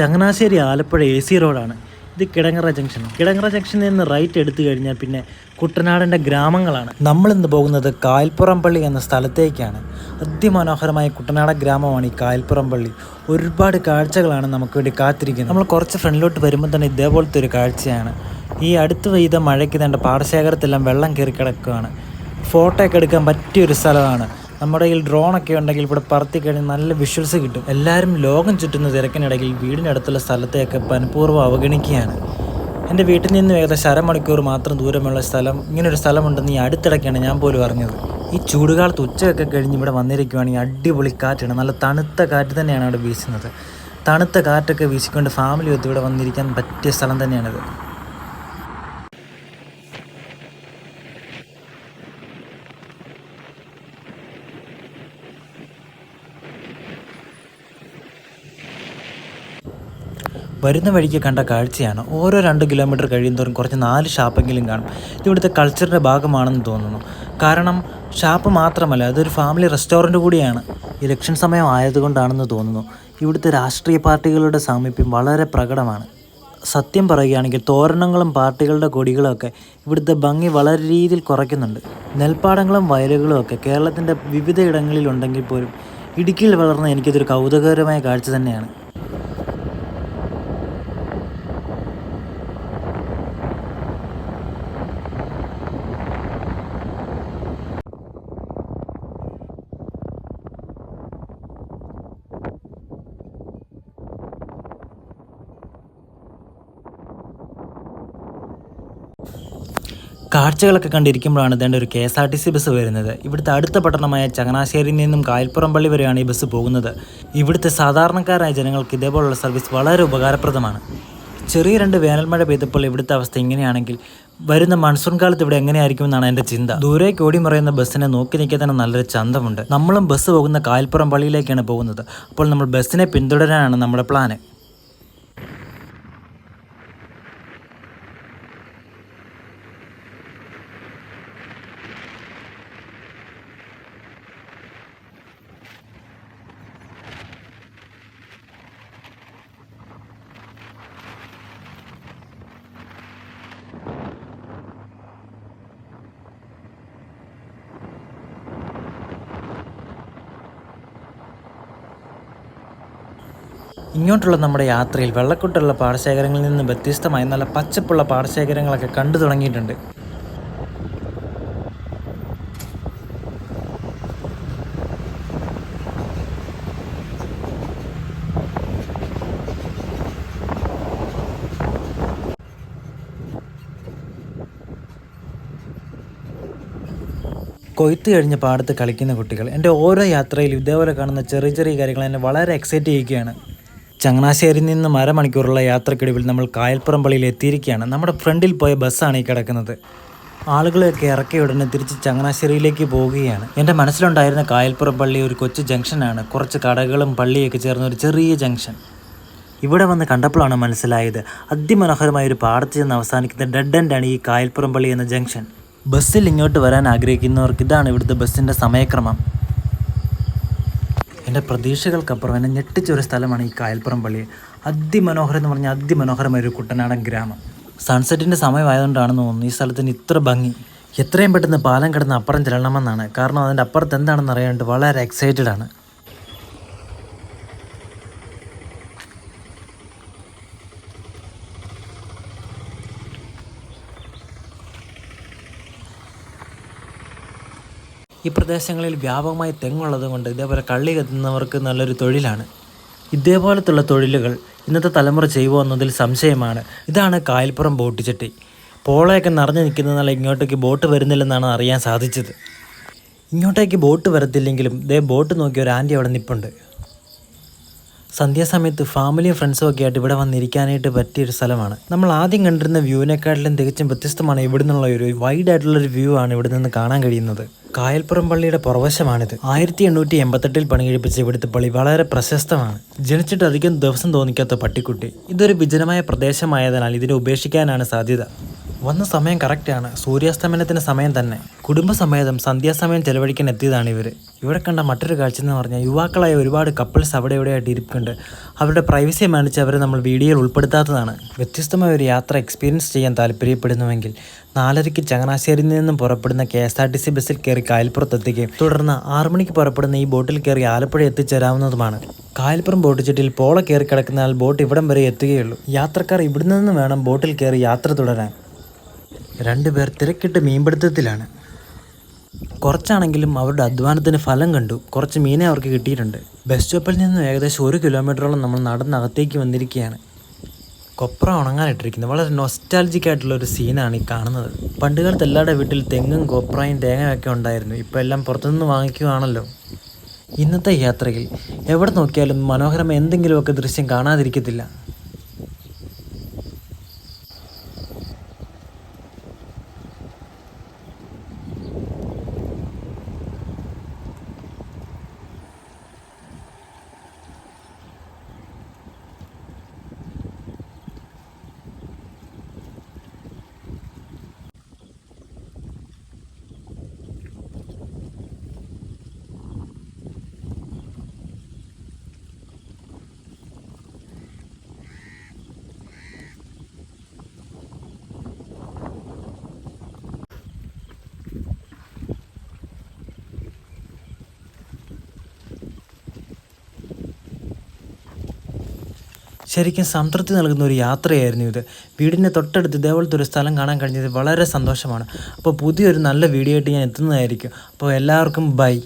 Changanassery Alappuzha A C റോഡാണ്. ഇത് Kidangara junction. Kidangara ജംഗ്ഷനിൽ നിന്ന് റൈറ്റ് എടുത്തു കഴിഞ്ഞാൽ പിന്നെ കുട്ടനാടിന്റെ ഗ്രാമങ്ങളാണ്. നമ്മളിന്ന് പോകുന്നത് കായൽപ്പുറം പള്ളി എന്ന സ്ഥലത്തേക്കാണ്. അതിമനോഹരമായ കുട്ടനാട ഗ്രാമമാണ് ഈ കായൽപ്പുറം പള്ളി. ഒരുപാട് കാഴ്ചകളാണ് നമുക്ക് വേണ്ടി കാത്തിരിക്കുന്നത്. നമ്മൾ കുറച്ച് ഫ്രണ്ടിലോട്ട് വരുമ്പോൾ തന്നെ ഇതേപോലത്തെ ഒരു കാഴ്ചയാണ്. ഈ അടുത്ത് പെയ്ത മഴയ്ക്ക് തേണ്ട പാടശേഖരത്തെല്ലാം വെള്ളം കയറി കിടക്കുകയാണ് ഫോട്ടോ ഒക്കെ എടുക്കാൻ പറ്റിയൊരു സ്ഥലമാണ്. നമ്മുടെ കയ്യിൽ ഡ്രോണൊക്കെ ഉണ്ടെങ്കിൽ ഇവിടെ പറത്തി കഴിഞ്ഞാൽ നല്ല വിഷ്വൽസ് കിട്ടും. എല്ലാവരും ലോകം ചുറ്റുന്ന തിരക്കിനിടയിൽ വീടിനടുത്തുള്ള സ്ഥലത്തെയൊക്കെ മനഃപൂർവം അവഗണിക്കുകയാണ്. എന്റെ വീട്ടിൽ നിന്ന് ഏകദേശം അരമണിക്കൂർ മാത്രം ദൂരമുള്ള സ്ഥലം ഇങ്ങനൊരു സ്ഥലമുണ്ടെന്ന് ഈ അടുത്തിടയ്ക്കാണ് ഞാൻ പോലും അറിഞ്ഞത്. ഈ ചൂടുകാലത്ത് ഉച്ചയൊക്കെ കഴിഞ്ഞ് ഇവിടെ വന്നിരിക്കുവാണെങ്കിൽ അടിപൊളി കാറ്റാണ്. നല്ല തണുത്ത കാറ്റ് തന്നെയാണ് അവിടെ വീശുന്നത്. തണുത്ത കാറ്റൊക്കെ വീശിക്കൊണ്ട് ഫാമിലി ഒത്ത് ഇവിടെ വന്നിരിക്കാൻ പറ്റിയ സ്ഥലം തന്നെയാണിത്. വരുന്ന വഴിക്ക് കണ്ട കാഴ്ചയാണ്. ഓരോ രണ്ട് കിലോമീറ്റർ കഴിയുന്നതോറും കുറച്ച് നാല് ഷാപ്പെങ്കിലും കാണും. ഇത് ഇവിടുത്തെ കൾച്ചറിന്റെ ഭാഗമാണെന്ന് തോന്നുന്നു. കാരണം ഷാപ്പ് മാത്രമല്ല അതൊരു ഫാമിലി റെസ്റ്റോറന്റ് കൂടിയാണ്. ഇലക്ഷൻ സമയം ആയതുകൊണ്ടാണെന്ന് തോന്നുന്നു. ഇവിടുത്തെ രാഷ്ട്രീയ പാർട്ടികളുടെ സാമീപ്യം വളരെ പ്രകടമാണ്. സത്യം പറയുകയാണെങ്കിൽ തോരണങ്ങളും പാർട്ടികളുടെ കൊടികളൊക്കെ ഒക്കെ ഇവിടുത്തെ ഭംഗി വളരെ രീതിയിൽ കുറയ്ക്കുന്നുണ്ട്. നെൽപ്പാടങ്ങളും വയലുകളും ഒക്കെ കേരളത്തിന്റെ വിവിധ ഇടങ്ങളിലുണ്ടെങ്കിൽ പോലും ഇടുക്കിയിൽ വളർന്ന എനിക്കിതൊരു കൗതുകകരമായ കാഴ്ച തന്നെയാണ്. കാഴ്ചകളൊക്കെ കണ്ടിരിക്കുമ്പോഴാണ് ഇതേണ്ട ഒരു K S R T C bus വരുന്നത്. ഇവിടുത്തെ അടുത്ത പട്ടണമായ ചങ്ങനാശ്ശേരിയിൽ നിന്നും കായൽപ്പുറം പള്ളി വരെയാണ് ഈ ബസ് പോകുന്നത്. ഇവിടുത്തെ സാധാരണക്കാരായ ജനങ്ങൾക്ക് ഇതേപോലുള്ള സർവീസ് വളരെ ഉപകാരപ്രദമാണ്. ചെറിയ രണ്ട് വേനൽമഴ പെയ്തപ്പോൾ ഇവിടുത്തെ അവസ്ഥ ഇങ്ങനെയാണെങ്കിൽ വരുന്ന മൺസൂൺ കാലത്ത് ഇവിടെ എങ്ങനെയായിരിക്കും എന്നാണ് എന്റെ ചിന്ത. ദൂരേക്ക് ഓടി മറയുന്ന ബസ്സിനെ നോക്കി നിൽക്കാൻ തന്നെ നല്ലൊരു ചന്തമുണ്ട്. നമ്മളും ബസ് പോകുന്ന കായൽപ്പുറം പള്ളിയിലേക്കാണ് പോകുന്നത്. അപ്പോൾ നമ്മൾ ബസ്സിനെ പിന്തുടരാനാണ് നമ്മുടെ പ്ലാന്. ഇങ്ങോട്ടുള്ള നമ്മുടെ യാത്രയിൽ വെള്ളക്കൊട്ടുള്ള പാടശേഖരങ്ങളിൽ നിന്ന് വ്യത്യസ്തമായി നല്ല പച്ചപ്പുള്ള പാടശേഖരങ്ങളൊക്കെ കണ്ടു തുടങ്ങിയിട്ടുണ്ട്. കൊയ്ത്ത് കഴിഞ്ഞ് പാടത്ത് കളിക്കുന്ന കുട്ടികൾ എന്റെ ഓരോ യാത്രയിലും ഇതേപോലെ കാണുന്ന ചെറിയ ചെറിയ കാര്യങ്ങൾ എന്നെ വളരെ എക്സൈറ്റ് ചെയ്യുകയാണ്. ചങ്ങനാശ്ശേരിയിൽ നിന്ന് അരമണിക്കൂറുള്ള യാത്രക്കിടവിൽ നമ്മൾ കായൽപ്പുറം പള്ളിയിൽ എത്തിയിരിക്കുകയാണ്. നമ്മുടെ ഫ്രണ്ടിൽ പോയ ബസ്സാണ് ഈ കിടക്കുന്നത്. ആളുകളെയൊക്കെ ഇറക്കിയ ഉടനെ തിരിച്ച് ചങ്ങനാശ്ശേരിയിലേക്ക് പോവുകയാണ്. എന്റെ മനസ്സിലുണ്ടായിരുന്ന കായൽപ്പുറം പള്ളി ഒരു കൊച്ചു ജംഗ്ഷനാണ്. കുറച്ച് കടകളും പള്ളിയൊക്കെ ചേർന്ന ഒരു ചെറിയ ജംഗ്ഷൻ. ഇവിടെ വന്ന് കണ്ടപ്പോഴാണ് മനസ്സിലായത് അതിമനോഹരമായ ഒരു പാടത്ത് ചെന്ന് അവസാനിക്കുന്ന ഡെഡ് എൻഡാണ് ഈ കായൽപ്പുറം പള്ളി എന്ന ജംഗ്ഷൻ. ബസ്സിൽ ഇങ്ങോട്ട് വരാൻ ആഗ്രഹിക്കുന്നവർക്ക് ഇതാണ് ഇവിടുത്തെ ബസ്സിന്റെ സമയക്രമം. എന്റെ പ്രതീക്ഷകൾക്കപ്പുറം എന്നെ ഞെട്ടിച്ചൊരു സ്ഥലമാണ് ഈ കായൽപ്പുറം പള്ളി. അതിമനോഹരം എന്ന് പറഞ്ഞാൽ അതിമനോഹരമായ ഒരു കുട്ടനാടൻ ഗ്രാമം. സൺസെറ്റിന്റെ സമയമായതുകൊണ്ടാണെന്ന് തോന്നുന്നു ഈ സ്ഥലത്തിന് ഇത്ര ഭംഗി. എത്രയും പെട്ടെന്ന് പാലം കിടന്ന് അപ്പുറം ചെല്ലണമെന്നാണ്. കാരണം അതിന്റെ അപ്പുറത്ത് എന്താണെന്ന് അറിയാണ്ട് വളരെ എക്സൈറ്റഡ് ആണ്. ഈ പ്രദേശങ്ങളിൽ വ്യാപകമായി തെങ്ങുള്ളത് കൊണ്ട് ഇതേപോലെ കള്ളി കത്തുന്നവർക്ക് നല്ലൊരു തൊഴിലാണ്. ഇതേപോലത്തുള്ള തൊഴിലുകൾ ഇന്നത്തെ തലമുറ ചെയ്യുമോ എന്നതിൽ സംശയമാണ്. ഇതാണ് കായൽപ്പുറം ബോട്ട് ചട്ടി. പോളയൊക്കെ നിറഞ്ഞു നിൽക്കുന്നതിനാൽ ഇങ്ങോട്ടേക്ക് ബോട്ട് വരുന്നില്ലെന്നാണ് അറിയാൻ സാധിച്ചത്. ഇങ്ങോട്ടേക്ക് ബോട്ട് വരത്തില്ലെങ്കിലും ദേ ബോട്ട് നോക്കിയ ഒരു ആന്റി അവിടെ നിൽപ്പുണ്ട് സന്ധ്യാസമയത്ത് ഫാമിലിയും ഫ്രണ്ട്സും ഒക്കെ ആയിട്ട് ഇവിടെ വന്നിരിക്കാനായിട്ട് പറ്റിയ ഒരു സ്ഥലമാണ്. നമ്മൾ ആദ്യം കണ്ടിരുന്ന വ്യൂവിനെക്കാട്ടിലും തികച്ചും വ്യത്യസ്തമാണ് ഇവിടെ നിന്നുള്ള ഒരു വൈഡ് ആയിട്ടുള്ള ഒരു വ്യൂ ആണ് ഇവിടെ നിന്ന് കാണാൻ കഴിയുന്നത്. കായൽപ്പുറം പള്ളിയുടെ പുറവശമാണിത്. ആയിരത്തി എണ്ണൂറ്റി എൺപത്തെട്ടിൽ പണി കഴിപ്പിച്ച ഇവിടുത്തെ പള്ളി വളരെ പ്രശസ്തമാണ്. ജനിച്ചിട്ട് അധികം ദിവസം തോന്നിക്കാത്ത പട്ടിക്കുട്ടി. ഇതൊരു വിജനമായ പ്രദേശമായതിനാൽ ഇതിനെ ഉപേക്ഷിക്കാനാണ് സാധ്യത. വന്ന സമയം കറക്റ്റാണ്. സൂര്യാസ്തമനത്തിന്റെ സമയം തന്നെ. കുടുംബസമേതം സന്ധ്യാസമയം ചെലവഴിക്കാൻ എത്തിയതാണ് ഇവർ ഇവിടെ കണ്ട മറ്റൊരു കാഴ്ച എന്ന് പറഞ്ഞാൽ യുവാക്കളായ ഒരുപാട് കപ്പിൾസ് അവിടെ ഇവിടെയായിട്ട് ഇരിപ്പുണ്ട്. അവരുടെ പ്രൈവസിയെ മാനിച്ച് അവരെ നമ്മൾ വീഡിയോയിൽ ഉൾപ്പെടുത്താത്തതാണ്. വ്യത്യസ്തമായ ഒരു യാത്ര എക്സ്പീരിയൻസ് ചെയ്യാൻ താല്പര്യപ്പെടുന്നുവെങ്കിൽ നാലരയ്ക്ക് ചങ്ങനാശ്ശേരിയിൽ നിന്നും പുറപ്പെടുന്ന K S R T C ബസ്സിൽ കയറി കായൽപ്പുറത്ത് എത്തുകയും തുടർന്ന് ആറു മണിക്ക് പുറപ്പെടുന്ന ഈ ബോട്ടിൽ കയറി ആലപ്പുഴ എത്തിച്ചേരാവുന്നതുമാണ്. കായൽപ്പുറം ബോട്ട് ചുറ്റിൽ പോള കയറി കിടക്കുന്നതിനാൽ ബോട്ട് ഇവിടം വരെ എത്തുകയുള്ളൂ. യാത്രക്കാർ ഇവിടുന്ന് നിന്ന് വേണം ബോട്ടിൽ കയറി യാത്ര തുടരാൻ. രണ്ടുപേർ തിരക്കിട്ട് മീൻപിടുത്തത്തിലാണ്. കുറച്ചാണെങ്കിലും അവരുടെ അധ്വാനത്തിന് ഫലം കണ്ടു. കുറച്ച് മീനെ അവർക്ക് കിട്ടിയിട്ടുണ്ട്. ബസ് സ്റ്റോപ്പിൽ നിന്നും ഏകദേശം ഒരു കിലോമീറ്ററോളം നമ്മൾ നടന്നകത്തേക്ക് വന്നിരിക്കുകയാണ്. കൊപ്ര ഉണങ്ങാനിട്ടിരിക്കുന്നത് വളരെ നൊസ്റ്റാലജിക് ആയിട്ടുള്ള ഒരു സീനാണ് ഈ കാണുന്നത്. പണ്ടുകാലത്ത് എല്ലാവരുടെ വീട്ടിൽ തെങ്ങും കൊപ്രയും തേങ്ങയൊക്കെ ഉണ്ടായിരുന്നു. ഇപ്പോൾ എല്ലാം പുറത്തുനിന്ന് വാങ്ങിക്കുകയാണല്ലോ. ഇന്നത്തെ യാത്രയിൽ എവിടെ നോക്കിയാലും മനോഹരമായ എന്തെങ്കിലുമൊക്കെ ദൃശ്യം കാണാതിരിക്കത്തില്ല. ശരിക്കും സംതൃപ്തി നൽകുന്ന ഒരു യാത്രയായിരുന്നു ഇത്. വീടിന്റെ തൊട്ടടുത്ത് ഇതേപോലത്തെ ഒരു സ്ഥലം കാണാൻ കഴിഞ്ഞത് വളരെ സന്തോഷമാണ്. അപ്പോൾ പുതിയൊരു നല്ല വീഡിയോ ആയിട്ട് ഞാൻ എത്തുന്നതായിരിക്കും. അപ്പോൾ എല്ലാവർക്കും ബൈ.